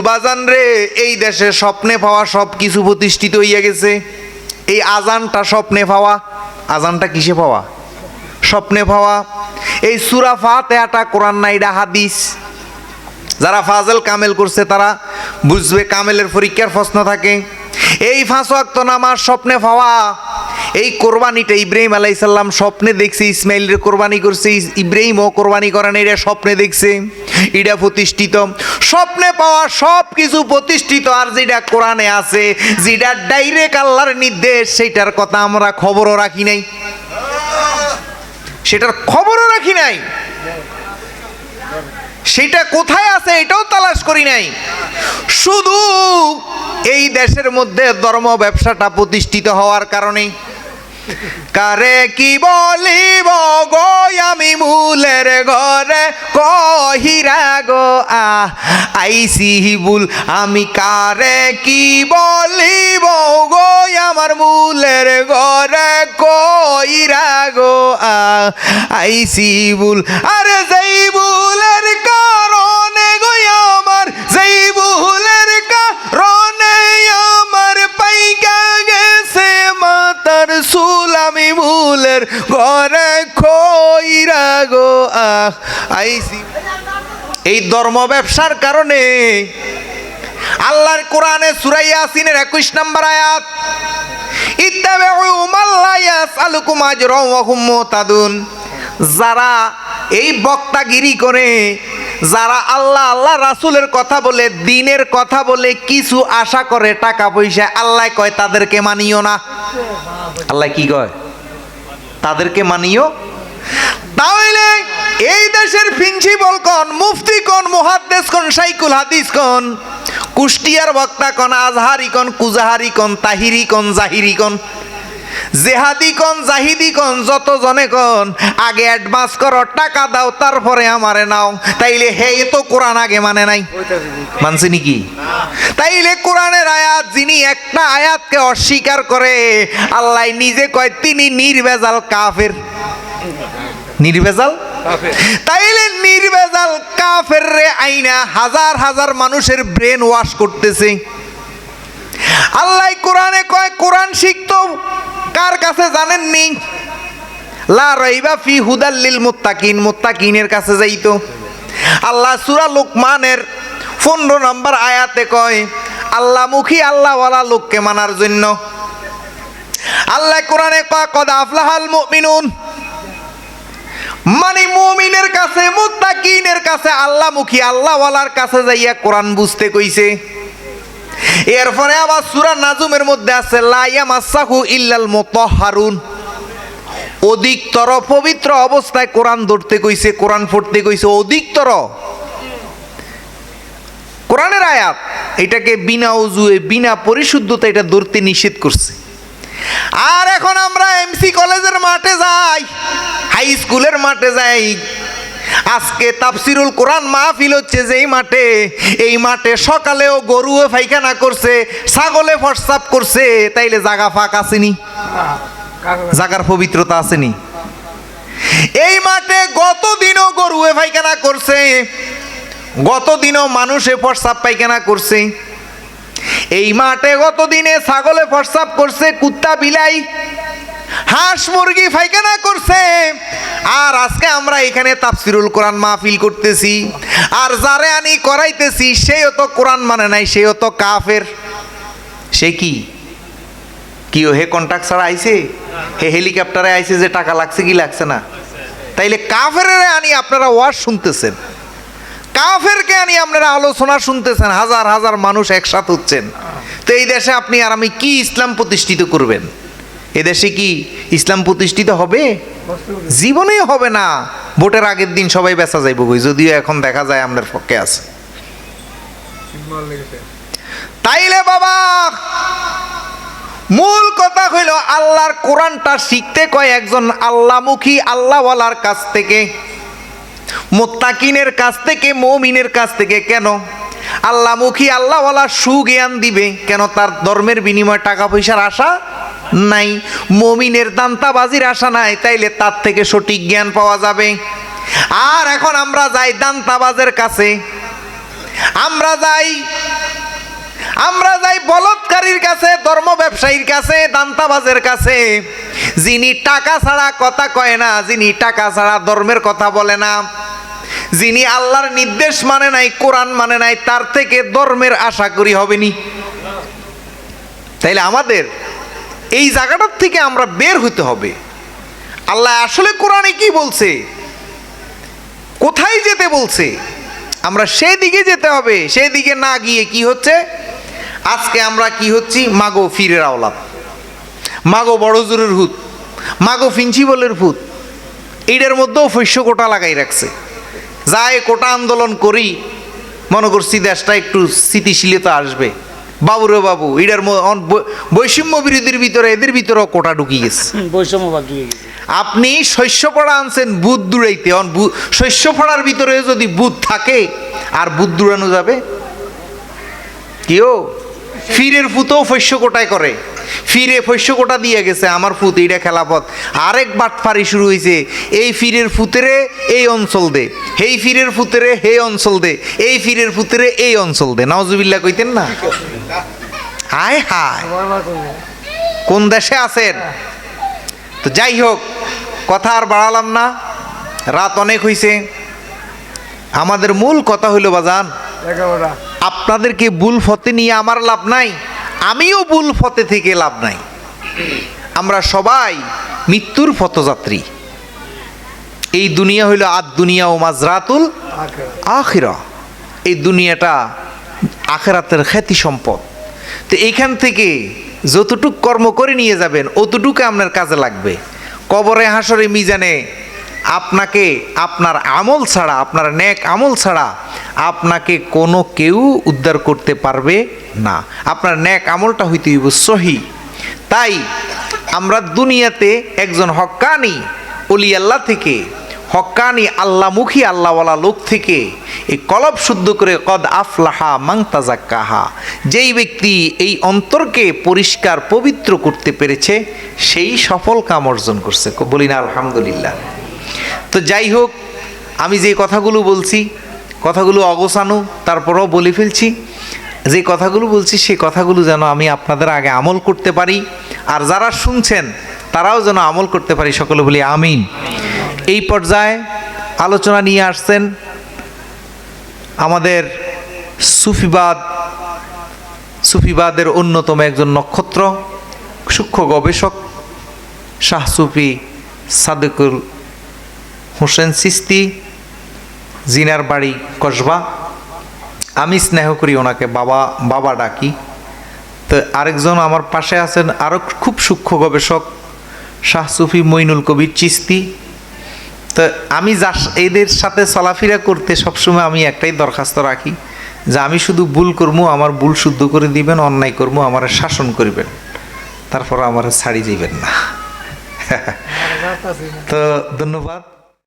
বাজান রে, এই দেশে স্বপ্নে পাওয়া সব কিছু প্রতিষ্ঠিত হইয়া গেছে। এই আজানটা স্বপ্নে পাওয়া, আজানটা কিসে পাওয়া? স্বপ্নে পাওয়া, এই সুরা ফাতেহাটা কোরআন নাইডা হাদিস। যারা ফাজল কামেল করছে, তারা বুঝবে কামেলের পরীক্ষার প্রশ্ন থাকে। এই ফাঁস ওয়াক্ত নামাজ স্বপ্নে পাওয়া এই কোরবানিটা ইব্রাহিম আলাইসাল্লাম স্বপ্নে দেখছে, ইসমাইলের কোরবানি করছে ইব্রাহিমও কোরবানি করেন এটা স্বপ্নে দেখছে। এটা প্রতিষ্ঠিত। স্বপ্নে পাওয়া সব কিছু প্রতিষ্ঠিত, আর যেটা কোরআনে আছে, যেটা ডাইরেক্ট আল্লাহর নির্দেশ, সেটার কথা আমরা খবরও রাখি নাই। সেটার খবরও রাখি নাই। সেটা কোথায় আছে, এটাও তালাশ করি নাই। শুধু এই দেশের মধ্যে ধর্ম ব্যবসাটা প্রতিষ্ঠিত হওয়ার কারণে কারে কি বলিব গো আমি মূলের ঘরে? কহিরা গো, আহ, আইসি বুল আমি কারে কি বলিব গো আমার মূলের ঘরে? কইরা গো, আহ, আইসি বুল আরে যেই বুলের খইরা গো আইসি এই ধর্ম ব্যবসার কারণে আল্লাহর কোরআনে সুরাই ইয়াসিনের একুশ নম্বর আয়াত, ইত্তাবিউ মাল্লা ইয়াসআলুকুম আজরাও ওয়া যারা এই বক্তাগিরি করে, যারা আল্লাহ আল্লাহ রাসূলের কথা বলে, দিনের কথা বলে কিছু আশা করে টাকা পয়সা, আল্লাহ কয় তাদেরকে মানিও না। আল্লাহ কি কয়? তাদেরকে মানিও। তাহলে এই দেশের প্রিন্সিপাল কন, মুফতি কন, মুহাদ্দেস কন সাইকুল হাদিস কন, কুষ্টিয়ার বক্তা কন, আজহারি কন, কুজাহারি কন, তাহিরি কন, জাহিরি কন? জেহাদি কন জাহিদি কন যত জনে কন আগে অ্যাডভান্স করো টাকা দাও তারপরে আমারে নাও। তাইলে হে তো কোরআন আগে মানে নাই। মানছে নাকি? তাইলে কোরআনের আয়াত যিনি একটা আয়াতকে অস্বীকার করে আল্লাহ নিজে কয় তিনি নির্বেজাল কাফের। নির্বেজাল? তাইলে নির্বেজাল কাফের রে আইনা হাজার হাজার মানুষের ব্রেন ওয়াশ করতেছে। আল্লাহ কোরআনে কয় কোরআন শিখতো কার কাছে জানেন নি লা রাইবা ফি হুদাল্লিল মুত্তাকিন, মুত্তাকিনের কাছে যাইতো। আল্লাহ সূরা লোকমানের পনেরো নম্বর আয়াতে কয়, আল্লাহ মুখী আল্লাহওয়ালা লোককে মানার জন্য। আল্লাহ কোরআনে কয়, কদ আফলাহাল মুমিনুন। মানে মুমিনের কাছে, মুত্তাকিনের কাছে আল্লাহ মুখী আল্লাহওয়ালার কাছে যাইয়া কোরআন বুঝতে কইছে। এরপরে আবার সূরা নাজুমের মধ্যে আছে, লা ইয়ামাসাহু ইল্লাল মুতাহহারুন অধিকতর পবিত্র অবস্থায় কোরআন ধরতে কইছে, কোরআন পড়তে কইছে, অধিকতর। কোরআনের আয়াত, এটাকে বিনা অজুয়ে, বিনা পরিশুদ্ধতা এটা ধরতে নিষেধ করছে। আর এখন আমরা এমসি কলেজের মাঠে যাই হাই স্কুলের মাঠে যাই আজকে তাফসিরুল কোরআন মাহফিল হচ্ছে যেই মাঠে, এই মাঠে সকালেও গরুও পায়খানা করছে, ছাগলে ফটসাপ করছে, তাইলে জাগা ফাঁক আসেনি? জাগার পবিত্রতা আসেনি? এই মাঠে গত দিনও গরুয়ে পায়খানা করছে গত দিনও মানুষে ফটসাপ পায়খানা করছে। এই মাঠে গত দিনে ছাগলে ফটসাপ করছে, কুত্তা বিলাই হাঁস মুরগি ফাইখানা করছে। আর আজকে আমরা এখানে তাফসিরুল কোরআন মাহফিল করতেছি। আর যারে আনি করাইতেছি, সেও তো কোরআন মানে নাই, সেও তো কাফের। সে কি? কি ও হে কন্ট্রাক্ট ছাড়া আইছে? হে হেলিকপ্টারে আইছে যে টাকা লাগছে কি লাগছে না? তাইলে কাফের আনি আপনারা ওয়াজ শুনতেছেন। কাফেরকে আনি আপনারা আলোচনা শুনতেছেন, হাজার হাজার মানুষ একসাথে হচ্ছেন। তো এই দেশে আপনি আর আমি কি ইসলাম প্রতিষ্ঠিত করবেন? এদেশে কি ইসলাম প্রতিষ্ঠিত হবে? জীবনেই হবে না। ভোটের আগের দিন সবাই বেচা যাইব কই? যদিও এখন দেখা যায় আমাদের পক্ষে আছে। তাইলে বাবা, মূল কথা হইল আল্লাহর কোরআনটা শিখতে কয় একজন আল্লাহমুখী আল্লাহওয়ালার কাছ থেকে, মোত্তাকিনের কাছ থেকে, মৌমিনের কাছ থেকে কেন? আল্লাহমুখী আল্লাহওয়ালা সুজ্ঞান দিবে কেন তার ধর্মের বিনিময়ে টাকা পয়সার আশা? নাই। মমিনের দান্তাবাজির আশা নাই, তাইলে তার থেকে সঠিক জ্ঞান পাওয়া যাবে। আর এখন আমরা যাই দান্তাবাজের কাছে। আমরা যাই আমরা যাই বলৎকারীর কাছে, ধর্ম ব্যবসায়ীর কাছে, দান্তাবাজের কাছে। যিনি টাকা ছাড়া কথা কয় না, যিনি টাকা ছাড়া ধর্মের কথা বলে না। যিনি আল্লাহর নির্দেশ মানে নাই, কোরআন মানে নাই, তার থেকে ধর্মের আশা করি হবেনি তাইলে আমাদের এই জায়গাটার থেকে আমরা বের হতে হবে। আল্লাহ আসলে কোরআনে কি বলছে? কোথায় যেতে বলছে? আমরা সেই দিকে যেতে হবে, সেই দিকে না গিয়ে কি হচ্ছে? আজকে আমরা কি হচ্ছি? মাগো ফিরের আওলাপ মাগো বড় জোরের হুত মাগো ফিঞ্চিবলের ভূত। এইটার মধ্যেও শস্য কোটা লাগাই রাখছে। যায় কোটা আন্দোলন করি, মনে করছি দেশটা একটু স্থিতিশীলতা আসবে। বাবুরে বাবু এটার ম- অন- বৈষম্য বিরোধীর ভিতরে এদের ভিতরেও কোটা ঢুকি গেছে। বৈষম্যবাদ ঢুকে গেছে। আপনি শস্য পড়া আনছেন বুধ দূরাইতে অন শস্য পড়ার ভিতরে যদি বুধ থাকে আর বুধ দূরানো যাবে? কেউ ফিরের ফুতেও শস্য কোটায় করে। ফিরে শস্য কোটা দিয়ে গেছে আমার ফুত, এইটা খেলাপথ আরেক বাটফারি শুরু হয়েছে এই ফিরের ফুতেরে এই অঞ্চল দে। হেই ফিরের ফুতেরে হে অঞ্চল দে। এই ফিরের ফুতেরে এই অঞ্চল দে। নওজুবিল্লা কইতেন না? হায় হায়। কোন দেশে আছেন? তো যাই হোক, কথা আর বাড়ালাম না। রাত অনেক হইছে। আমাদের মূল কথা হইল বাজান আপনাদেরকে বুল ফতে নিয়ে আমার লাভ নাই, আমিও বুল ফতে থেকে লাভ নাই। আমরা সবাই মৃত্যুর পথযাত্রী। এই দুনিয়া হইল আদ দুনিয়া ও মাজরাতুল আখিরা। এই দুনিয়াটা আখেরাতের খ্যাতি সম্পদ। তো এইখান থেকে যতটুক কর্ম করে নিয়ে যাবেন, অতটুকু আপনার কাজে লাগবে। কবরে হাসরে মিজানে আপনাকে, আপনার আমল ছাড়া, আপনার নেক আমল ছাড়া আপনাকে কোনো কেউ উদ্ধার করতে পারবে না। আপনার নেক আমলটা হইতে হইব সহি। তাই আমরা দুনিয়াতে একজন হক্কানি অলি আল্লাহ থেকে হক্কানি আল্লাহমুখী আল্লাহওয়ালা লোক থেকে এই কলব শুদ্ধ করে কদ আফলাহা মাংতাজাক্কাহা যেই ব্যক্তি এই অন্তরকে পরিষ্কার পবিত্র করতে পেরেছে, সেই সফল কাম অর্জন করছে। বলি না, আলহামদুলিল্লাহ। তো যাই হোক, আমি যে কথাগুলো বলছি, কথাগুলো অগোছানো, তারপরেও বলে ফেলছি, যে কথাগুলো বলছি সেই কথাগুলো যেন আমি আপনাদের আগে আমল করতে পারি, আর যারা শুনছেন, তারাও যেন আমল করতে পারি, সকলে বলি আমিন। এই পর্যায়ে আলোচনা নিয়ে আসছেন আমাদের সুফিবাদ, সুফিবাদের অন্যতম একজন নক্ষত্র, সূক্ষ্ম গবেষক, শাহ সুফি সাদেকুল সিস্তি জিনার বাড়ি কসবা। আমি স্নেহ করি ওনাকে বাবা বাবা ডাকি। তো আরেকজন আমার পাশে আছেন আরও খুব সূক্ষ্ম গবেষক শাহ সুফি মইনুল কবির চিস্তি। তো আমি যা এদের সাথে চলাফেরা করতে সবসময় আমি একটাই দরখাস্ত রাখি যে আমি শুধু ভুল করব আমার ভুল শুদ্ধ করে দিবেন অন্যায় করব আমার শাসন করিবেন। তারপর আমার ছাড়ি দিবেন না। তো ধন্যবাদ।